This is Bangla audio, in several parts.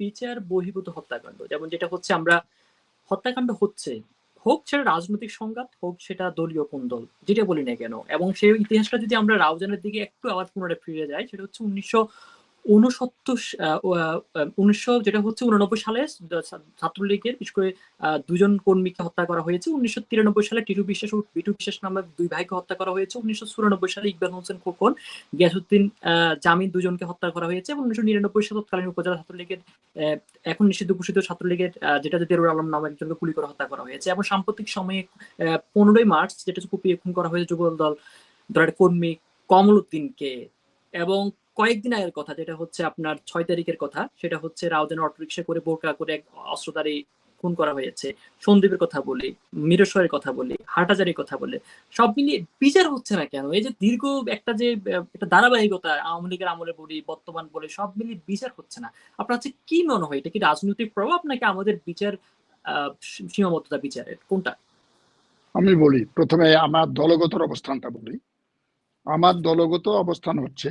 বিচার বহির্ভূত হত্যাকাণ্ড, যেমন যেটা হচ্ছে আমরা, হত্যাকাণ্ড হচ্ছে, হোক সেটা রাজনৈতিক সংঘাত, হোক সেটা দলীয় কোন্দল, যেটা বলি না কেন, এবং সেই ইতিহাসটা যদি আমরা রাউজানের দিকে একটু আবার পুনরায় ফিরে যাই, সেটা হচ্ছে উনিশশো উনসত্তর উনিশশো যেটা হচ্ছে উননব্বই সালে ছাত্রলীগের, বিশেষ করে দুজন কর্মীকে হত্যা করা হয়েছে। উনিশশো তিরানব্বই সালে টিটু বিশ্বাস ও বিটু বিশ্বাস নামে দুই ভাইকে হত্যা করা হয়েছে। উনিশশো চুরানব্বই সালে ইকবাল হোসেন খোকন গিয়াসুদ্দিন জামিন দুজনকে হত্যা করা হয়েছে এবং উনিশশো নিরানব্বই সালে তৎকালীন উপজেলা ছাত্রলীগের এখন নিষিদ্ধ ঘোষিত ছাত্রলীগের যেটা দেরুর আলম নামে একজনকে গুলি করে হত্যা করা হয়েছে। এবং সাম্প্রতিক সময়ে পনেরোই মার্চ যেটা কুপিয়ে খুন করা হয়েছে যুবদল দল, দলের কর্মী কমল উদ্দিনকে। এবং কয়েকদিন আগের কথা, যেটা হচ্ছে আপনার ছয় তারিখের কথা, সেটা হচ্ছে রাউজান অটোরিক্সা করে বোরকা করে এক অস্ত্রধারী খুন করা হয়েছে। সন্দীপের কথা বলি মিরেশ্বরের কথা বলি হাটাজারির কথা বলে, সব মিলিয়ে বিচার হচ্ছে না কেন? এই যে দীর্ঘ একটা যে, একটা ধারাবাহিকতা, আওয়ামী লীগের আমলে বলি, বর্তমান বলে, সব মিলিয়ে বিচার হচ্ছে না। আপনার হচ্ছে কি মনে হয়? এটা কি রাজনৈতিক প্রভাব নাকি আমাদের বিচার সীমাবদ্ধতা বিচারের? কোনটা? আমি বলি, প্রথমে আমার দলগত অবস্থানটা বলি। আমার দলগত অবস্থান হচ্ছে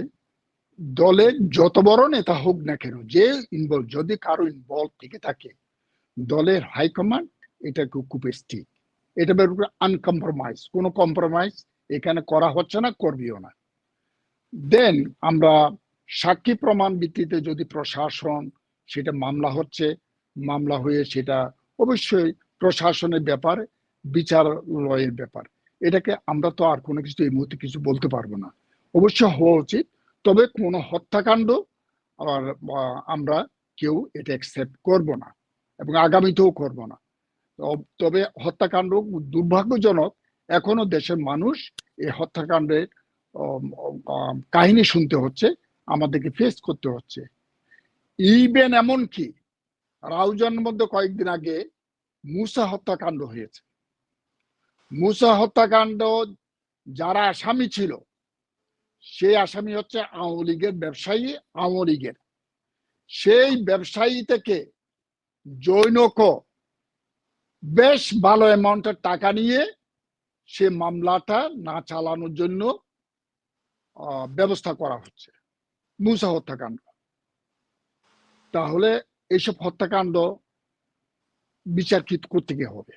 দলের যত বড় নেতা হোক না কেন, যে ইনভলভ যদি কারও ইনভলভ থেকে থাকে, দলের হাইকমান্ড এটা খুব ঠিক এটা ব্যাপারে আনকম্প্রোমাইজ কোনো কম্প্রোমাইজ এখানে করা হচ্ছে না, করবিও না। দেন আমরা সাক্ষী প্রমাণ ভিত্তিতে যদি প্রশাসন সেটা মামলা হচ্ছে, মামলা হয়ে সেটা অবশ্যই প্রশাসনের ব্যাপার, বিচারালয়ের ব্যাপার। এটাকে আমরা তো আর কোনো কিছু এই মুহূর্তে কিছু বলতে পারব না। অবশ্য হওয়া উচিত তবে কোনো হত্যাকাণ্ড আহ, আমরা কেউ এটা অ্যাকসেপ্ট করব না এবং আগামীতেও করব না। তবে হত্যাকাণ্ড দুর্ভাগ্যজনক এখনও দেশের মানুষ এই হত্যাকাণ্ডের কাহিনী শুনতে হচ্ছে আমাদেরকে ফেস করতে হচ্ছে। ইভেন এমন কি রাউজানের মধ্যে কয়েকদিন আগে মুসা হত্যাকাণ্ড হয়েছে। মুসা হত্যাকাণ্ড যারা আসামি ছিল সেই আসামি হচ্ছে আওয়ামী লীগের ব্যবসায়ী, আওয়ামী লীগের। সেই ব্যবসায়ী থেকে জৈনক বেশ ভালো অ্যামাউন্টের টাকা নিয়ে সে মামলাটা না চালানোর জন্য ব্যবস্থা করা হচ্ছে। মুসা হত্যাকাণ্ড। তাহলে এইসব হত্যাকাণ্ড বিচার কি করতে গিয়ে হবে।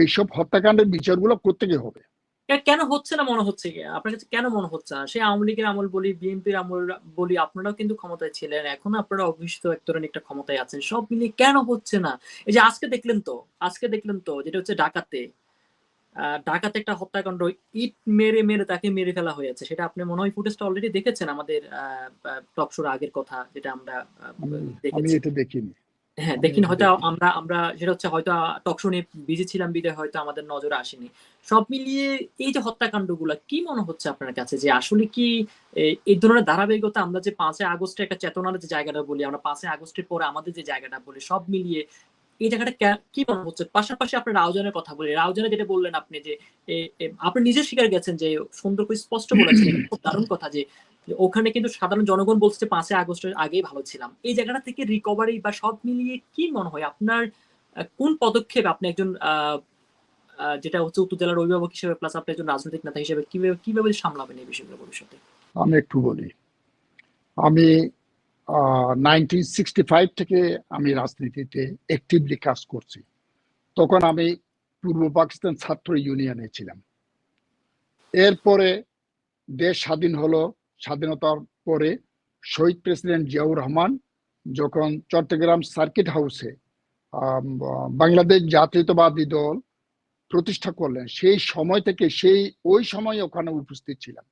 এইসব হত্যাকাণ্ডের বিচারগুলো করতে গিয়ে হবে। এটা কেন হচ্ছে না মনে হচ্ছে কি? আপনার কাছে কেন মনে হচ্ছে না? সে আওয়ামী লীগের আমল বলি বিএনপির আমল বলি আপনারাও কিন্তু ক্ষমতায় ছিলেন। এখন আপনারা অভিষিত এক ধরনের একটা ক্ষমতায় আছেন। সব মিলিয়ে কেন হচ্ছে না? এই যে আজকে দেখলেন তো আজকে দেখলেন তো যেটা হচ্ছে ডাকাতে। আহ, ডাকাতে একটা হত্যাকাণ্ড ইট মেরে মেরে তাকে মেরে ফেলা হয়েছে সেটা আপনি মনে হয় ফুটেজটা অলরেডি দেখেছেন আমাদের টকশোর আগের কথা যেটা আমরা দেখেছি। এটা দেখিনি। হ্যাঁ দেখিনি হয়তো আমরা আমরা সেটা হচ্ছে হয়তো টকশো নিয়ে বিজি ছিলাম বিদায় হয়তো আমাদের নজরে আসেনি। সব মিলিয়ে এই যে হত্যাকাণ্ডগুলো কি মনে হচ্ছে আপনার কাছে যে আসলে কি এই ধরনের ধারাবাহিকতা আমরা যে পাঁচই আগস্টে একটা চেতনার যে জায়গাটা বলি আমরা পাঁচই আগস্টের পরে আমাদের যে জায়গাটা বলি সব মিলিয়ে এই জায়গাটা কে- মনে হচ্ছে? পাশাপাশি আপনি রাউজানের কথা বলি রাউজানে যেটা বললেন আপনি যে আপনি নিজে স্বীকার গেছেন যে সুন্দর করে স্পষ্ট বলেছেন খুব দারুণ কথা যে যে ওখানে কিন্তু সাধারণ জনগণ বলছে পাঁচই আগস্টের আগেই ভালো ছিলাম। এই জায়গাটা থেকে রিকভারি বা সব মিলিয়ে কি মনে হয়? আপনার কোন পদক্ষেপ আপনি একজন যেটা হচ্ছে উত্তর জেলার অভিভাবক হিসেবে প্লাস আপনি একজন রাজনৈতিক নেতা হিসেবে কীভাবে কীভাবে সামলাবেন এই বিষয়গুলো ভবিষ্যতে? আমি একটু বলি। আমি নাইনটিন সিক্সটি ফাইভ থেকে আমি রাজনীতিতে অ্যাক্টিভলি কাজ করছি। তখন আমি পূর্ব পাকিস্তান ছাত্র ইউনিয়নে ছিলাম। এরপরে দেশ স্বাধীন হলো স্বাধীনতার পরে শহীদ প্রেসিডেন্ট জিয়াউর রহমান যখন চট্টগ্রাম সার্কিট হাউসে বাংলাদেশ জাতীয়তাবাদী দল প্রতিষ্ঠা করলেন, সেই সময় থেকে সেই, ওই সময় ওখানে উপস্থিত ছিলাম।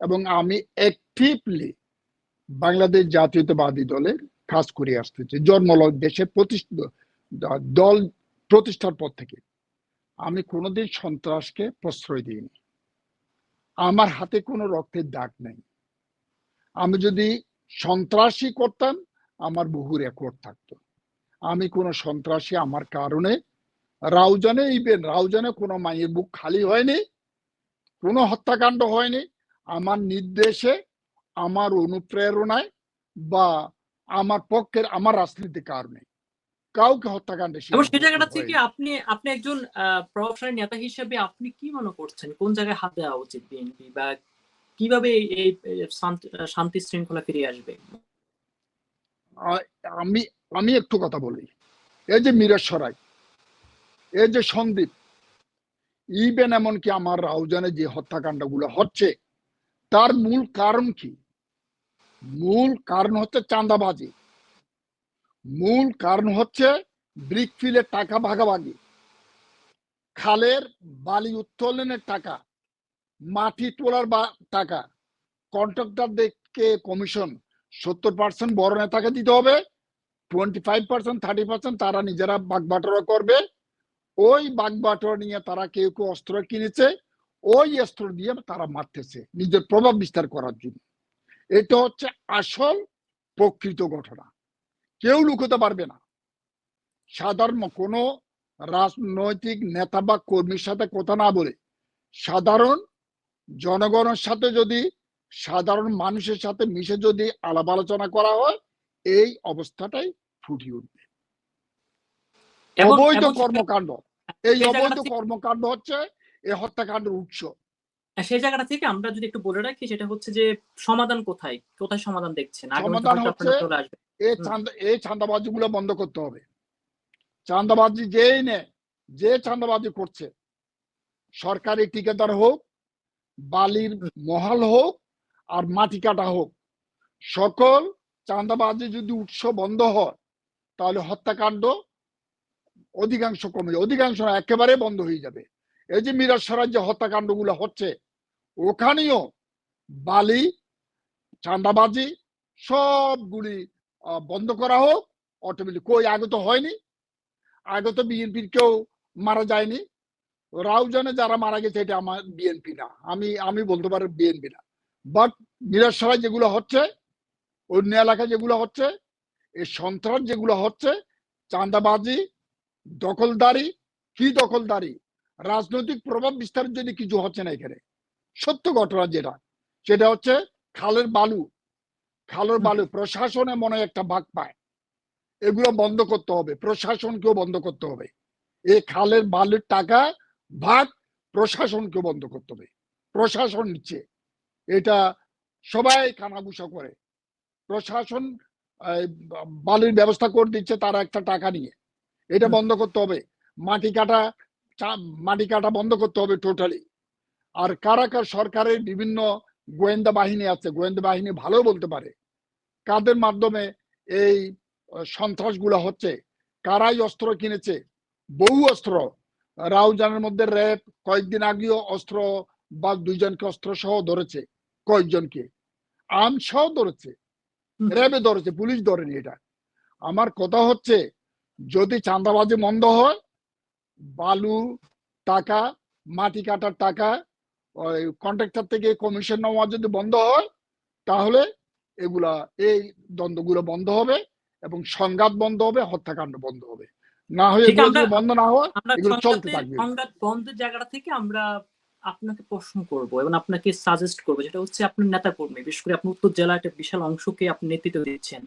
এবং আমি অ্যাক্টিভলি বাংলাদেশ জাতীয়তাবাদী দলের কাজ করে আসতেছি জন্মলগ্ন দেশে প্রতিষ্ঠিত দল প্রতিষ্ঠার পর থেকে। আমি কোনোদিন সন্ত্রাসকে প্রশ্রয় দিইনি। আমার হাতে কোনো রক্তের দাগ নেই। আমি যদি সন্ত্রাসী করতাম আমার বহু রেকর্ড থাকতো। আমি কোনো সন্ত্রাসী আমার কারণে রাউজানে ইভেন রাউজানে কোনো মায়ের বুক খালি হয়নি কোনো হত্যাকাণ্ড হয়নি। আমার নির্দেশে আমার অনুপ্রেরণায় বা আমার পক্ষের আমার রাজনীতি কারণে কাউকে হত্যাকাণ্ডে সেই জায়গাটা থেকে আপনি আপনি একজন প্রভাবশালী নেতা হিসেবে আপনি কি মনে করছেন? কোন জায়গায় হাত দেওয়া উচিত বিএনপি বা কীভাবে এই শান্তি- শৃঙ্খলা ফিরে আসবে? আমি আমি একটু কথা বলি। এই যে মিরেশ্বরাই এই যে সন্দীপ ইভেন এমনকি আমার রাউজানে যে হত্যাকাণ্ডগুলো হচ্ছে, তার মূল কারণ কি? মূল কারণ হচ্ছে চাঁদাবাজি। মূল কারণ হচ্ছে ব্রিকফিলের টাকা ভাগাভাগি। খালের বালি উত্তোলনের টাকা। মাটি তোলার বা টাকা। কন্ট্রাক্টরদেরকে কমিশন সত্তর পার্সেন্ট বড় নেতাকে দিতে হবে twenty five percent thirty percent তারা নিজেরা বাগবাটোয়ারা করবে। ওই বাগবাটোয়ারা নিয়ে তারা কেউ কেউ অস্ত্র কিনেছে, ওই অস্ত্র দিয়ে তারা মারতেছে নিজের প্রভাব বিস্তার করার জন্য। এটা হচ্ছে আসল প্রকৃত ঘটনা। কেউ লুকোতে পারবে না। সাধারণ কোনো রাজনৈতিক নেতা বা কর্মীর সাথে কথা না বলে সাধারণ জনগণের সাথে যদি সাধারণ মানুষের সাথে মিশে যদি আলাপ আলোচনা করা হয় এই অবস্থাটাই ফুটিয়ে উঠবে। অবৈধ কর্মকাণ্ড। এই অবৈধ কর্মকাণ্ড হচ্ছে এই হত্যাকাণ্ডের উৎস। সেই জায়গাটা থেকে আমরা যদি একটু বলে রাখি সেটা হচ্ছে যে সমাধান কোথায়? কোথায় সমাধান দেখছেন? সমাধান হচ্ছে- এই হুম। চান্দা এই চাঁদাবাজি গুলো বন্ধ করতে হবে। চাঁদাবাজি যেই নে যে চাঁদাবাজি করছে সরকারি ঠিকাদার হোক বালির মহাল হোক আর মাটি কাটা হোক। সকল চাঁদাবাজি যদি উৎস বন্ধ হয়, তাহলে হত্যাকাণ্ড অধিকাংশ কমে অধিকাংশ একেবারে বন্ধ হয়ে যাবে। এই যে মিরাজ সরাজ যে হত্যাকাণ্ডগুলো হচ্ছে, ওখানেও বালি, চাঁদাবাজি সবগুলি বন্ধ করা হোক। অটোমেটিক কই আগে তো হয়নি? আগে তো বিএনপির কেউ মারা যায়নি? রাউজানে যারা মারা গেছে, এটা আমার বিএনপি না। আমি আমি বলতে পারি বিএনপি না। বাট মিরাসরাই যেগুলো হচ্ছে, অন্য এলাকায় যেগুলো হচ্ছে, এই সন্ত্রাস যেগুলো হচ্ছে, চাঁদাবাজি, দখলদারি, কি দখলদারি, রাজনৈতিক প্রভাব বিস্তারের জন্য কিছু হচ্ছে না এখানে। সত্য ঘটনা যেটা, সেটা হচ্ছে খালের বালু। খালের বালু প্রশাসনে মনে একটা ভাগ পায়। এগুলো বন্ধ করতে হবে। প্রশাসনকেও বন্ধ করতে হবে। এই খালের বালুর টাকা ভাগ প্রশাসনকে বন্ধ করতে হবে। প্রশাসন নিচ্ছে এটা সবাই কানাঘুষা করে। প্রশাসন বালির ব্যবস্থা করে দিচ্ছে তারা একটা টাকা নিয়ে। এটা বন্ধ করতে হবে। মাটি কাটা মাটি কাটা বন্ধ করতে হবে টোটালি আর কারা কার সরকারের বিভিন্ন গোয়েন্দা বাহিনী আছে গোয়েন্দা বাহিনী ভালো বলতে পারে কাদের মাধ্যমে এই সন্ত্রাসগুলো হচ্ছে কারাই অস্ত্র কিনেছে বহু অস্ত্র রাউজানের মধ্যে র্যাব কয়েকদিন আগেও অস্ত্র বা দুইজনকে অস্ত্র সহ ধরেছে কয়েকজনকে। আম সহ ধরেছে। র্যাবে ধরেছে পুলিশ ধরেনি এটা। আমার কথা হচ্ছে যদি চাঁদাবাজি বন্ধ হয় বালু টাকা মাটি কাটার টাকা ওই কন্ট্রাক্টর থেকে কমিশন নেওয়া যদি বন্ধ হয় তাহলে এগুলা এই দ্বন্দ্বগুলো বন্ধ হবে এবং সংঘাত বন্ধ হবে হত্যাকাণ্ড বন্ধ হবে। না হয়ে বন্ধ না হয় এগুলো চলতে থাকবে। সংঘাত বন্ধের জায়গাটা থেকে আমরা আপনাকে প্রশ্ন করব এবং আপনাকে সাজেস্ট করব যেটা হচ্ছে আপনার নেতা কর্মী বিশেষ করে আপনি উত্তর জেলার একটা বিশাল অংশকে আপনি নেতৃত্ব দিচ্ছেন।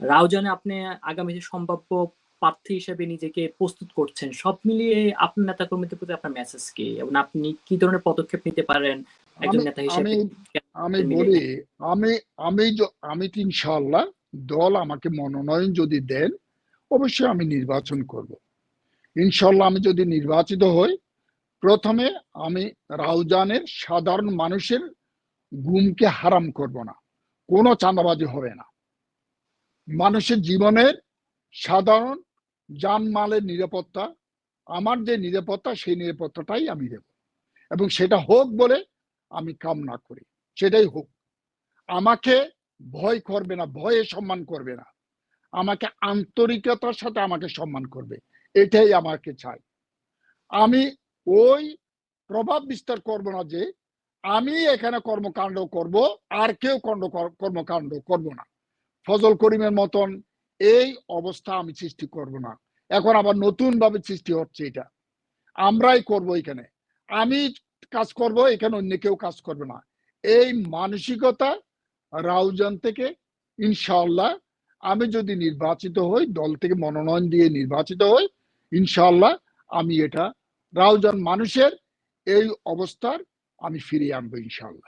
রাউজানে আপনি আগামী যে সম্ভাব্য প্রার্থী হিসেবে নিজেকে প্রস্তুত করছেন সব মিলিয়ে আপনার নেতা কর্মীদের প্রতি আপনার মেসেজ কি? এবং আপনি কি ধরনের পদক্ষেপ নিতে পারেন একজন নেতা হিসেবে? আমি বলি আমি আমি আমি তো ইনশাআল্লাহ দল আমাকে মনোনয়ন যদি দেন অবশ্যই আমি নির্বাচন করব। ইনশাল্লাহ আমি যদি নির্বাচিত হই, প্রথমে আমি রাউজানের সাধারণ মানুষের গুমকে হারাম করব না। কোনো চাঁদাবাজি হবে না। মানুষের জীবনের সাধারণ জানমালের নিরাপত্তা, আমার যে নিরাপত্তা, সেই নিরাপত্তাটাই আমি দেব। এবং সেটা হোক বলে আমি কামনা করি। সেটাই হোক। আমাকে ভয় করবে না, ভয়ে সম্মান করবে না। আমাকে আন্তরিকতার সাথে আমাকে সম্মান করবে। এটাই আমাকে চাই। আমি ওই প্রভাব বিস্তার করব না যে আমি এখানে কর্মকাণ্ড করব, আর কেউ কর্ম কর্মকাণ্ড করব না। ফজল করিমের মতন এই অবস্থা আমি সৃষ্টি করব না। এখন আবার নতুন ভাবে সৃষ্টি হচ্ছে এটা। আমরাই করব এখানে। আমি কাজ করব, এখানে অন্য কেউ কাজ করবে না। এই মানসিকতা রাউজান থেকে ইনশাআল্লাহ আমি যদি নির্বাচিত হই, দল থেকে মনোনয়ন দিয়ে নির্বাচিত হই ইনশাল্লাহ আমি এটা রাউজান মানুষের এই অবস্থার আমি ফিরিয়ে আনব ইনশাআল্লাহ।